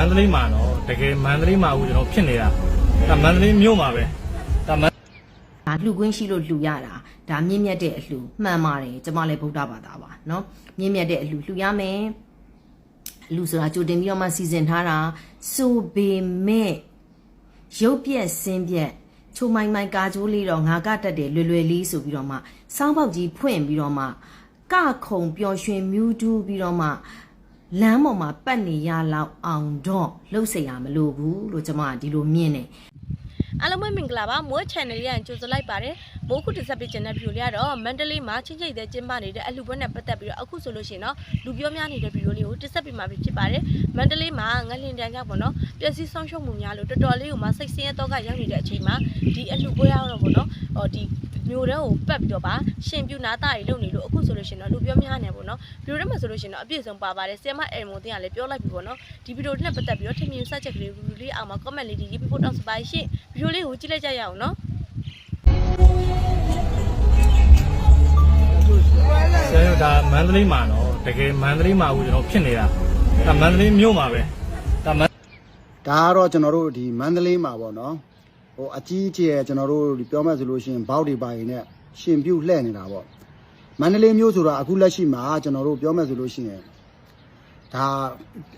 န္တလေးမှာတော့တကယ်မန္တလေးမှာဦးကျွန်တော်ဖြစ်နေတာဒါမန္တလေးမြို့မှာပဲဒါမန္ ဒါလှူခွင့်ရှိလို့လှူရတာဒါမြင့်မြတ်တဲ့အလှူမှန်ပါတယ်ကျမလည်းဗုဒ္ဓဘာသာပါเนาะမြင့်မြတ်တဲ့အလှူလှူရမယ်အလှူဆိုတာကြိုတင်ပြီးတော့မှစီစဉ်ထားတာဆိုပေမဲ့ရုပ်ပြက်စင်းပြက်ချိုမိုင်မိုင်ကာကြိုးလေးတော့ငါကတက်တယ်လွယ်လွယ်လေးဆိုပြီးတော့မှစောင်းပေါက်ကြီးဖွင့်ပြီးတော့မှကခုံပျော်ရွှင်မြူးတူးပြီးတော့မှ လမ်းပေါ်မှာပတ်နေရလောက်အောင်တော့လှုပ်စေရမလို့ဘူးလို့ကျွန်မကဒီလိုမြင်တယ်အားလုံးပဲမင်္ဂလာပါမိုး channel ရန်ကြိုဆိုလိုက်ပါတယ်မိုးခုတစ်ဆက်ပေးချင်တဲ့ video လေးကတော့မန္တလေးမှာချင်းချိတ်တဲ့ကျင်းပနေတဲ့အလှပွဲနဲ့ပတ်သက်ပြီးတော့အခုဆိုလို့ရှိရင်တော့လူပြောများနေတဲ့ video လေးကိုတစ်ဆက်ပေးမှာဖြစ်ပါတယ်မန္တလေးမှာငလင်တန်ကြောင့်ပေါ့နော်ပျက်စီးဆုံးရှုံးမှုများလို့တော်တော်လေးကိုမစိတ်ဆင်းရဲတော့ကရောက်နေတဲ့အချိန်မှာဒီအလှပွဲရတော့ပေါ့နော်ဟောဒီ မျိုးတန်းကိုပတ်ပြီးတော့ပါရှင်ပြူနာတာတွေလုပ်နေလို့အခုဆိုလို့ရှိရင်တော့လူပြောများနေပေါ့နော်ဗီဒီယိုထဲမှာဆိုလို့ရှိရင်တော့အပြည့်စုံပါပါတယ်ဆီယမအဲမွန်တင်ကလည်းပြောလိုက်ပြီပေါ့နော်ဒီဗီဒီယိုနဲ့ပတ်သက်ပြီးတော့ထင်မြင်စချက်ကလေး review လေးအောင်မှာ comment လေးရေးပြီးဖို့တောင်းစပါရှင့်ဗီဒီယိုလေးကိုကြည့်လိုက်ကြရအောင်နော်ဆရာတို့ဒါမန္တလေးမှာတော့တကယ်မန္တလေးမှာဦးကျွန်တော်ဖြစ်နေတာဒါမန္တလေးမြို့မှာပဲဒါမန္ဒါကတော့ကျွန်တော်တို့ဒီမန္တလေးမှာပေါ့နော် ဟိုအကြီးအကျယ်ကျွန်တော်တို့ဒီပြောမှဆိုလို့ရှိရင်ဘောက်တွေပါရင်နဲ့ရှင်ပြုတ်လှဲ့နေတာပေါ့မန္တလေးမျိုးဆိုတာအခုလက်ရှိမှာကျွန်တော်တို့ပြောမှဆိုလို့ရှိရင်ဒါ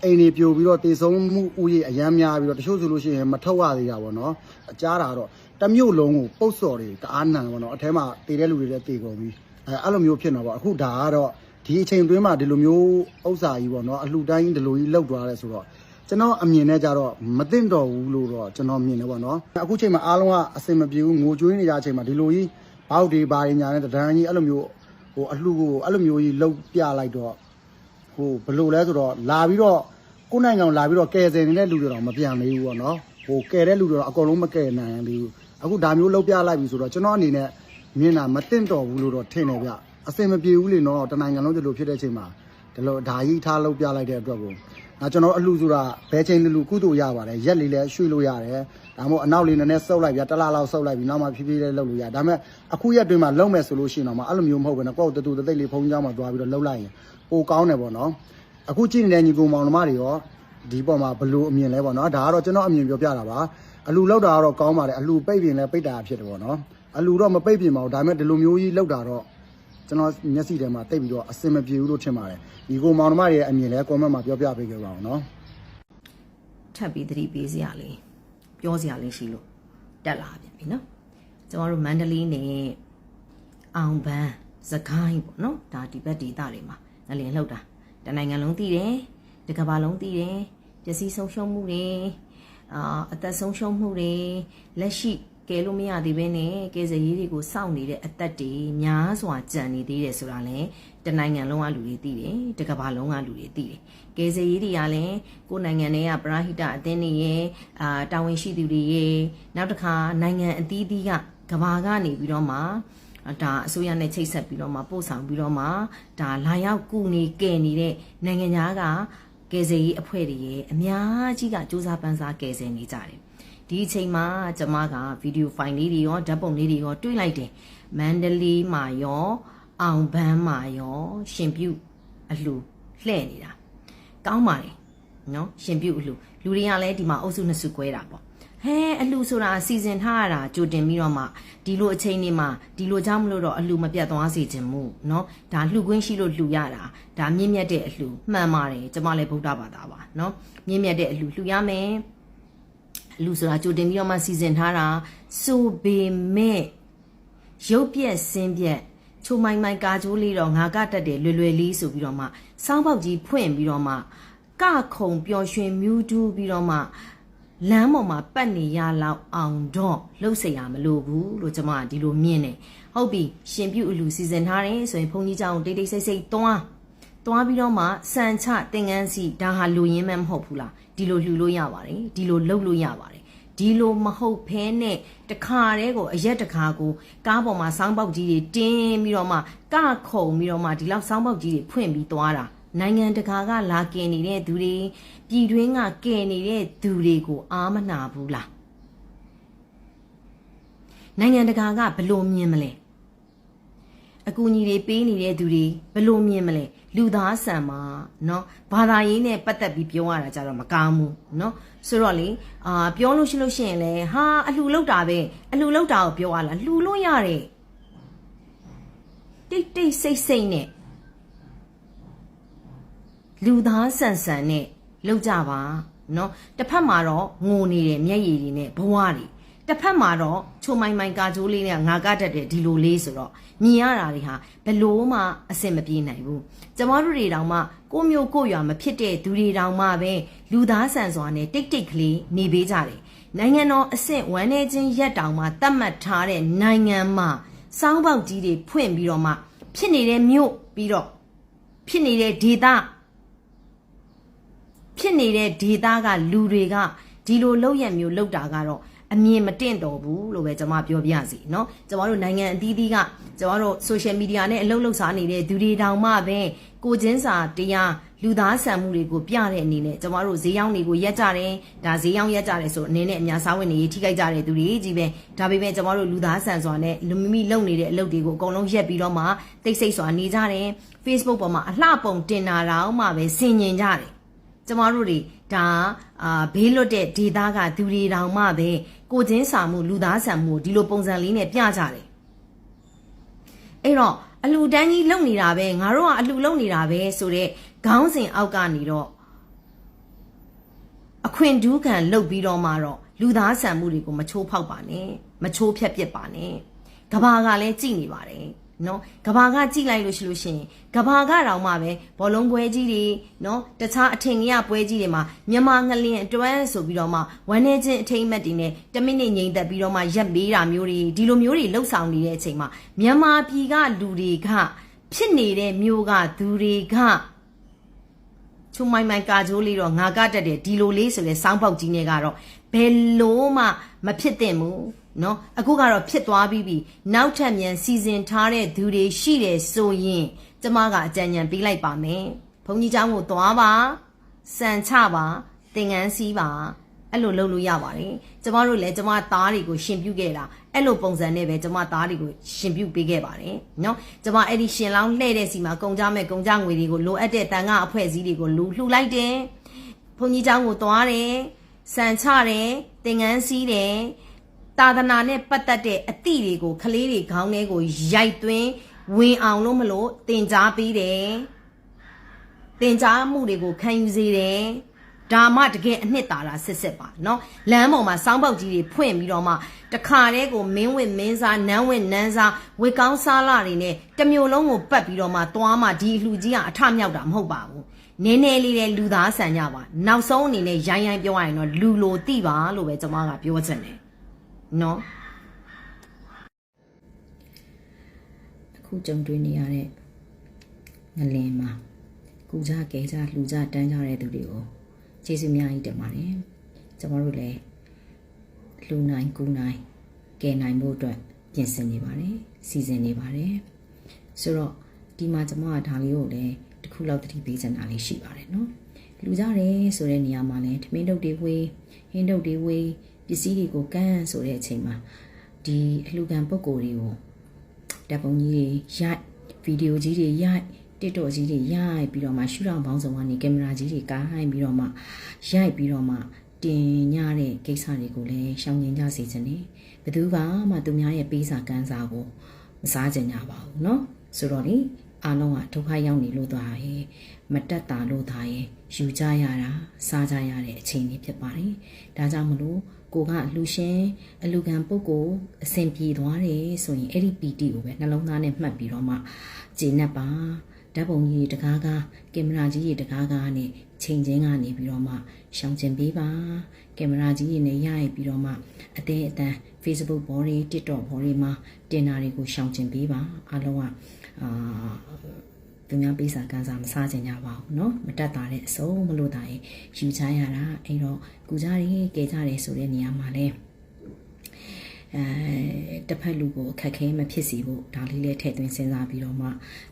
အိမ်တွေပြိုပြီးတော့တေဆုံးမှုဥယျာဉ်အရမ်းများပြီးတော့တချို့ဆိုလို့ရှိရင်မထုတ်ရသေးတာပေါ့နော်အကြားတာတော့တစ်မြို့လုံးကိုပုတ်စော်တွေတအားနံပေါ့နော်အထဲမှာတေတဲ့လူတွေလည်းတေကုန်ပြီအဲအဲ့လိုမျိုးဖြစ်နေပါအခုဒါကတော့ဒီအချိန်တွင်းမှာဒီလိုမျိုးဥစ္စာကြီးပေါ့နော်အလှတိုင်းဒီလိုကြီးလောက်သွားတယ်ဆိုတော့ ကျွန်တော်အမြင်နဲ့ကြတော့မသိမ့်တော့ဘူးလို့တော့ကျွန်တော်မြင်တယ်ပေါ့နော်အခုချိန်မှာအားလုံးကအစင်မပြေဘူးငိုကြွေးနေကြအချိန်မှာဒီလိုကြီးဘောက်တွေဘာတွေညာနဲ့တဒန်းကြီးအဲ့လိုမျိုးဟိုအလှကိုအဲ့လိုမျိုးကြီးလှုပ်ပြလိုက်တော့ဟိုဘယ်လိုလဲဆိုတော့လာပြီးတော့ကိုယ်နိုင်ငံကိုလာပြီးတော့ကယ်ဆယ်နေတဲ့လူတွေတော့မပြန်သေးဘူးပေါ့နော်ဟိုကယ်တဲ့လူတွေတော့အကုန်လုံးမကယ်နိုင်သေးဘူးအခုဒါမျိုးလှုပ်ပြလိုက်ပြီဆိုတော့ကျွန်တော်အနေနဲ့မြင်တာမသိမ့်တော့ဘူးလို့တော့ထင်တယ်ဗျအစင်မပြေဘူးလေနော်တနိုင်ငံလုံးဒီလိုဖြစ်တဲ့အချိန်မှာဒီလိုဓာကြီးထားလှုပ်ပြလိုက်တဲ့အတွက်ကို ဒါကျွန်တော်အလှဆိုတာဘယ်ချိန်လူလူကုသိုလ်ရပါတယ်ရက်လေးလည်းရွှေ့လို့ရတယ်ဒါမှမဟုတ်အနောက်လေးနည်းနည်းစုပ်လိုက်ပြတစ်လားလောက်စုပ်လိုက်ပြီးနောက်မှဖြည်းဖြည်းလေးလှုပ်လို့ရတယ်ဒါပေမဲ့အခုရက်တွင်းမှာလုံမဲ့ဆိုလို့ရှိရင်တော့မှအဲ့လိုမျိုးမဟုတ်ဘဲနဲ့ကိုယ့်တူတူတိတ်လေးဖုံးကြောင်းမှာသွားပြီးတော့လှုပ်လိုက်ရင်ပိုကောင်းတယ်ပေါ့နော်အခုကြည့်နေတဲ့ညီကောင်မောင်နှမတွေရောဒီပေါ်မှာဘလို့အမြင်လဲပေါ့နော်ဒါကတော့ကျွန်တော်အမြင်ပြောပြတာပါအလှလောက်တာကတော့ကောင်းပါတယ်အလှပိတ်ပြင်လဲပိတ်တာဖြစ်တယ်ပေါ့နော်အလှတော့မပိတ်ပြင်ပါဘူးဒါပေမဲ့ဒီလိုမျိုးကြီးလောက်တာတော့ ကျွန်တော်မျက်စိထဲမှာတိတ်ပြီးတော့အစင်မပြေဘူးလို့ထင်ပါတယ်ညီကောင်မောင်နှမတွေရဲ့အမြင်လဲ comment မှာပြောပြပေးကြပါအောင်နော်ထပ်ပြီးသတိပေးစရာလေးပြောစရာလေးရှိလို့တက်လာပြန်ပြီနော်ကျမတို့မန္တလေးနဲ့အောင်ပန်းစကိုင်းပေါ့နော်ဒါဒီဘက်ဒေသတွေမှာငလျင်လှုပ်တာတနိုင်ငံလုံးသိတယ်တကဘာလုံးသိတယ်ပျက်စီးဆုံးရှုံးမှုတွေအာအသက်ဆုံးရှုံးမှုတွေလက်ရှိ ကဲလို့မရသေးဘဲနဲ့ကဲစရေးတွေကိုစောင့်နေတဲ့အသက်တွေများစွာကြံနေသေးတယ်ဆိုတာလည်းတနိုင်ငံလုံးကလူတွေသိတယ်တကဘာလုံးကလူတွေသိတယ်ကဲစရေးတွေကလည်းကိုယ်နိုင်ငံတွေကပရာဟိတအသင်းတွေရဲ့အာတာဝန်ရှိသူတွေရဲ့နောက်တစ်ခါနိုင်ငံအသီးသီးကကဘာကနေပြီးတော့မှဒါအစိုးရနဲ့ချိတ်ဆက်ပြီးတော့မှပို့ဆောင်ပြီးတော့မှဒါလာရောက်ကူနေကဲနေတဲ့နိုင်ငံသားကကယ်ဆယ်ရေးအဖွဲ့တွေရဲ့အများကြီးကစူးစမ်းပန်းစားကယ်ဆယ်နေကြတယ် ဒီအချိန်မှာကျမကဗီဒီယိုဖိုင်လေးတွေရောဓာတ်ပုံလေးတွေရောတွေ့လိုက်တယ်မန္တလေးမှာရောအောင်ပန်းမှာရောရှင်ပြုတ်အလှလှဲ့နေတာကောင်းပါတယ်နော်ရှင်ပြုတ်အလှလူတွေကလည်းဒီမှာအုပ်စုနှစ်စု꿰တာပေါ့ဟဲအလှဆိုတာစီစဉ်ထားရတာကြိုတင်ပြီးတော့မှဒီလိုအချိန်လေးမှာဒီလိုကြောင့်မလို့တော့အလှမပြတ်သွားစေချင်ဘူးเนาะဒါလှခွင့်ရှိလို့လှရတာဒါမြင့်မြတ်တဲ့အလှမှန်ပါတယ်ကျမလည်းဗုဒ္ဓဘာသာပါเนาะမြင့်မြတ်တဲ့အလှလှရမယ်အ လှဆိုတာကြိုတင်ပြီးတော့မှစီစဉ်ထားတာဆိုပေမဲ့ရုပ်ပြက်စင်းပြက်ချိုမိုင်မိုင်ကာကြိုးလေးတော့ငါကတက်တယ်လွယ်လွယ်လေးဆိုပြီးတော့မှစောင်းပေါက်ကြီးဖွင့်ပြီးတော့မှကခုံပျော်ရွှင်မြူးတူးပြီးတော့မှ လမ်းပေါ်မှာပတ်နေရလောက်အောင်တော့လှုပ်เสียရမလို့ဘူးလို့ကျွန်မကဒီလိုမြင်တယ်ဟုတ်ပြီရှင်ပြုတ်အလူစီစဉ်ထားတယ်ဆိုရင်ဘုန်းကြီးเจ้าတိတ်တိတ်ဆိတ်ဆိတ်တွား တွားပြီးတော့မှစံချတင်ငန်းစီဒါဟာလူရင်းမဲမဟုတ်ဘူးလားဒီလိုလှူလို့ရပါတယ်ဒီလိုလှုပ်လို့ရပါတယ်ဒီလိုမဟုတ်ဖဲနဲ့တခါတည်းကိုအရက်တခါကိုကားပေါ်မှာစောင်းပေါက်ကြီးတွေတင်းပြီးတော့မှကခုံပြီးတော့မှဒီလောက်စောင်းပေါက်ကြီးတွေဖွင့်ပြီးသွားတာနိုင်ငံတကာကလာကင်နေတဲ့သူတွေပြည်တွင်းကကင်နေတဲ့သူတွေကိုအားမနာဘူးလားနိုင်ငံတကာကဘယ်လိုမြင်မလဲ အကူအညီတွေပေးနေတဲ့သူတွေဘယ်လိုမြင်မလဲ လူသားဆန်မှာเนาะဘာသာရေးနဲ့ပတ်သက်ပြီးပြောရတာကြတော့မကောင်းဘူးเนาะဆိုတော့လေအာပြောလို့ရှိလို့ရှိရင်လေဟာအလှလောက်တာပဲအလှလောက်တာကိုပြောရလားလှလို့ရတယ်တိတ်တိတ်ဆိတ်ဆိတ်နဲ့လူသားဆန်ဆန်နဲ့လောက်ကြပါเนาะတစ်ဖက်မှာတော့ငိုနေတယ်မျက်ရည်တွေနဲ့ဘဝတွေ တစ်ဖက်မှာတော့ချိုမိုင်မိုင်ကာကြိုးလေးနဲ့ငါကတတ်တယ်ဒီလိုလေးဆိုတော့မြင်ရတာတွေဟာဘလို့မှအဆင်မပြေနိုင်ဘူးကျမတို့တွေတောင်မှကိုမျိုးကိုရွာမဖြစ်တဲ့သူတွေတောင်မှပဲလူသားဆန်စွာနဲ့တိတ်တိတ်ကလေးနေပေးကြတယ်နိုင်ငံတော်အဆင့်ဝမ်းနေချင်းရက်တောင်မှတတ်မှတ်ထားတဲ့နိုင်ငံမှာစောင်းပေါက်ကြီးတွေဖွင့်ပြီးတော့မှဖြစ်နေတဲ့မြို့ပြီးတော့ဖြစ်နေတဲ့ဒေသဖြစ်နေတဲ့ဒေတာကလူတွေကဒီလိုလောက်ရမျိုးလောက်တာကတော့ အမြင်မတင့်တော်ဘူးလို့ပဲကျွန်မပြောပြစီเนาะကျွန်တော်တို့နိုင်ငံအသီးသီးကကျွန်တော်တို့ social media နဲ့အလုပ်လုပ်စားနေတဲ့သူတွေတောင်မှပဲကိုချင်းစာတရားလူသားဆန်မှုတွေကိုပြတဲ့အနေနဲ့ကျွန်တော်တို့ဈေးရောင်းတွေကိုရက်ကြတယ်ဒါဈေးရောင်းရက်ကြတယ်ဆိုအနေနဲ့အများစားဝင်နေထိခိုက်ကြတဲ့သူတွေကြီးပဲဒါပေမဲ့ကျွန်တော်တို့လူသားဆန်စွာနဲ့လူမိမိလုပ်နေတဲ့အလုပ်တွေကိုအကုန်လုံးရက်ပြီးတော့မှတိတ်ဆိတ်စွာနေကြတယ် Facebook ပေါ်မှာအလှပုံတင်တာတောင်မှပဲဆင်ញင်ကြတယ် ကျမတို့တွေဒါအာဘေးလွတ်တဲ့ဒေသကသူတွေတောင်မှပဲကိုချင်းစာမှုလူသားဆန်မှုဒီလိုပုံစံလေးနဲ့ပြကြတယ်အဲ့တော့အလှတန်းကြီးလုံနေတာပဲငါတို့ကအလှလုံနေတာပဲဆိုတော့ခေါင်းစဉ်အောက်ကနေတော့အခွင့်ဒူးခံလှုပ်ပြီးတော့မှတော့လူသားဆန်မှုတွေကိုမချိုးဖောက်ပါနဲ့မချိုးဖြက်ပစ်ပါနဲ့ကဘာကလည်းကြည်နေပါတယ် နော်ကဘာကကြည်လိုက်လို့ရှိလို့ရှိရင်ကဘာကတောင်မှပဲဘောလုံးပွဲကြီးတွေနော်တခြားအထင်ကြီးပွဲကြီးတွေမှာမြန်မာငလင်အတွန်းဆိုပြီးတော့မှဝမ်းနေချင်းအထိမ့်အမက်တွေနဲ့တမိနစ်ငိမ့်သက်ပြီးတော့မှရက်မေးတာမျိုးတွေဒီလိုမျိုးတွေလှုပ်ဆောင်နေတဲ့အချိန်မှာမြန်မာပြည်ကလူတွေကဖြစ်နေတဲ့မျိုးကသူတွေကချုံမိုင်မိုင်ကာကြိုးလေးတော့ငါကတက်တယ်ဒီလိုလေးဆိုလဲစောင်းပေါက်ကြီးနဲ့ကတော့ ဘယ်လို့မှမဖြစ်သင့်ဘူးเนาะအခုကတော့ဖြစ်သွားပြီးပြီနောက်ထပ်မြန်စီစဉ်ထားတဲ့သူတွေရှိတယ်ဆိုရင်ကျမကအကြံဉာဏ်ပေးလိုက်ပါမယ်ဘုန်းကြီးเจ้าကိုသွားပါစံချပါသင်ငန်းစီးပါအဲ့လိုလုပ်လို့ရပါတယ်ကျမတို့လည်းကျမသားတွေကိုရှင်ပြုခဲ့တာအဲ့လိုပုံစံနဲ့ပဲကျမသားတွေကိုရှင်ပြုပေးခဲ့ပါတယ်เนาะကျမအဲ့ဒီရှင်လောင်းလှဲ့တဲ့စီမှာကုန်ကြမဲ့ကုန်ကြငွေတွေကိုလိုအပ်တဲ့တန်ခါအဖွဲ့အစည်းတွေကိုလူလှူလိုက်တယ်ဘုန်းကြီးเจ้าကိုသွားတယ် စံချတယ်သင်ငန်းစီးတယ်သာသနာနဲ့ပတ်သက်တဲ့အသည့်တွေကိုခလေးတွေခေါင်းထဲကိုရိုက်သွင်းဝင်အောင်လို့မလို့တင် जा ပေးတယ် တင် जा မှုတွေကိုခံယူစေတယ်ဒါမှတကယ်အနှစ်သာရစစ်စစ်ပါเนาะလမ်းပေါ်မှာစောင်းပေါက်ကြီးတွေဖွင့်ပြီးတော့မှတခါတည်းကိုမင်းဝင့်မင်းစားနန်းဝင့်နန်းစားဝေကောင်းစားလာတွေနဲ့တစ်မျိုးလုံးကိုပတ်ပြီးတော့မှသွားမှဒီအလှကြီးကအထမြောက်တာမဟုတ်ပါဘူး နည်းနည်းလေးလည်းလူသားဆန်ကြပါနောက်ဆုံးအနေနဲ့ရိုင်းရိုင်းပြောရရင်တော့လူလိုတိပါလို့ပဲကျွန်မကပြောချင်တယ်နော်အခုကြုံတွေ့နေရတဲ့ငလင်မှာကုကြကဲကြလှူကြတန်းကြတဲ့သူတွေကိုကျေးဇူးများကြီးတင်ပါတယ်ကျွန်တော်တို့လည်းလှူနိုင်ကူနိုင်ကဲနိုင်ဖို့အတွက်ပြင်ဆင်နေပါတယ်စီစဉ်နေပါတယ်ဆိုတော့ဒီမှာကျွန်မကဒါလေးကိုလည်း ခုလောက်တတိပေးချင်တာလေးရှိပါတယ်နော်လူကြတယ်ဆိုတဲ့နေရာမှာလည်းထမင်းတုပ်တွေဝေးဟင်းတုပ်တွေဝေးပစ္စည်းတွေကိုကန်းဆိုတဲ့အချိန်မှာဒီအလှူခံပုံကိုယ်တွေကို ဓာတ်ပုံကြီးတွေရိုက်ဗီဒီယိုကြီးတွေရိုက်တစ်တော်ကြီးတွေရိုက်ပြီးတော့မှရှူတောင်ပေါင်းစုံကနေကင်မရာကြီးတွေကားဟိုင်းပြီးတော့မှရိုက်ပြီးတော့မှတင်ညတဲ့ကိစ္စတွေကိုလည်းရှောင်ကျဉ်ကြစေချင်တယ်ဘယ်သူကမှသူများရဲ့ပေးစာကမ်းစာကိုမစားကြကြပါဘူးเนาะဆိုတော့လေ အားလုံးကဒုက္ခရောက်နေလို့သွားရဲ့မတက်တာလို့သားရဲ့ယူကြရတာစားကြရတဲ့အချိန်လေးဖြစ်ပါတယ်ဒါကြောင့်မလို့ကိုကအလှရှင်အလူခံပုဂ္ဂိုလ်အစဉ်ပြေသွားတယ်ဆိုရင်အဲ့ဒီ PT ကိုပဲနှလုံးသားနဲ့မှတ်ပြီးတော့မှဂျင်းနဲ့ပါဓာတ်ပုံကြီးတကားကားကင်မရာကြီးတကားကားနဲ့ ချိန်ချင်းကနေပြီးတော့မှရှောင်ကျင်ပေးပါကင်မရာကြီးနဲ့ရရပြီးတော့မှအသေးအတန် Facebook ဘော်တွေ TikTok ဘော်တွေမှာတင်တာတွေကိုရှောင်ကျင်ပေးပါအားလုံးကအာသူများပေးစာကန်စာမစားကြကြပါဘူးเนาะမတက်တာတဲ့အစုံမလို့တာရေယူချရတာအဲ့တော့ကူကြရဲကဲကြရဲဆိုတဲ့နေရာမှာလဲ အဲတစ်ဖက်လူကိုအခက်ခဲမဖြစ်စေဖို့ဒါလေးလည်းထည့်သွင်းစဉ်းစားပြီးတော့မှ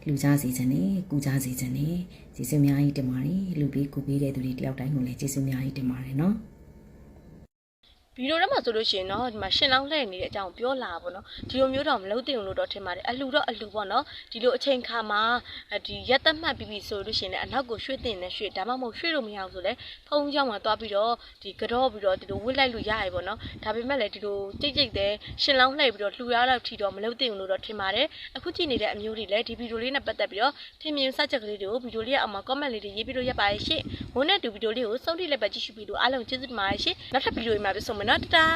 လူကြစီခြင်းနဲ့ကုကြစီခြင်းနဲ့ကျေးဇူးအများကြီးတင်ပါတယ်လူပြီးကုပြီးတဲ့သူတွေတယောက်တိုင်းကိုလည်းကျေးဇူးအများကြီးတင်ပါတယ်နော်။ ဗဗီဒီယိုထဲမှာဆိုလို့ရှိရင်တော့ဒီမှာရှင်လောင်းလှည့်နေတဲ့အကြောင်းပြောလာပါတော့ဒီလိုမျိုးတော့မလုပ်သင့်ဘူးလို့တော့ထင်ပါတယ်အလှတော့အလှပေါ့နော်ဒီလိုအချိန်ခါမှာဒီရက်သက်မှတ်ပြီးပြီဆိုလို့ရှိရင်လည်းအနောက်ကိုရွှေ့တင်နေရွှေ့ဒါမှမဟုတ်ရွှေ့လို့မရအောင်ဆိုလဲဖုန်းကြောင်းမှာသွားပြီးတော့ဒီကတော့ပြီးတော့ဒီလိုဝစ်လိုက်လို့ရရပေါ့နော်ဒါပေမဲ့လည်းဒီလိုကြိတ်ကြိတ်တဲ့ရှင်လောင်းလှည့်ပြီးတော့လှူရတော့ထီတော့မလုပ်သင့်ဘူးလို့တော့ထင်ပါတယ်အခုကြည့်နေတဲ့အမျိုးတွေလည်းဒီဗီဒီယိုလေးနဲ့ပတ်သက်ပြီးတော့ထင်မြင်စချက်ကလေးတွေကိုဗီဒီယိုလေးရဲ့အောက်မှာ comment လေးတွေရေးပြီးလို့ရပါရဲ့ရှင့်မိုးနဲ့တူဗီဒီယိုလေးကိုစောင့်ကြည့်လိုက်ပါကြည့်ရှုပြီးလို့အားလုံးကျေးဇူးတင်ပါတယ်ရှင့်နောက်ထပ်ဗီဒီယိုတွေမှာပြန်ဆုံမယ်รัตดา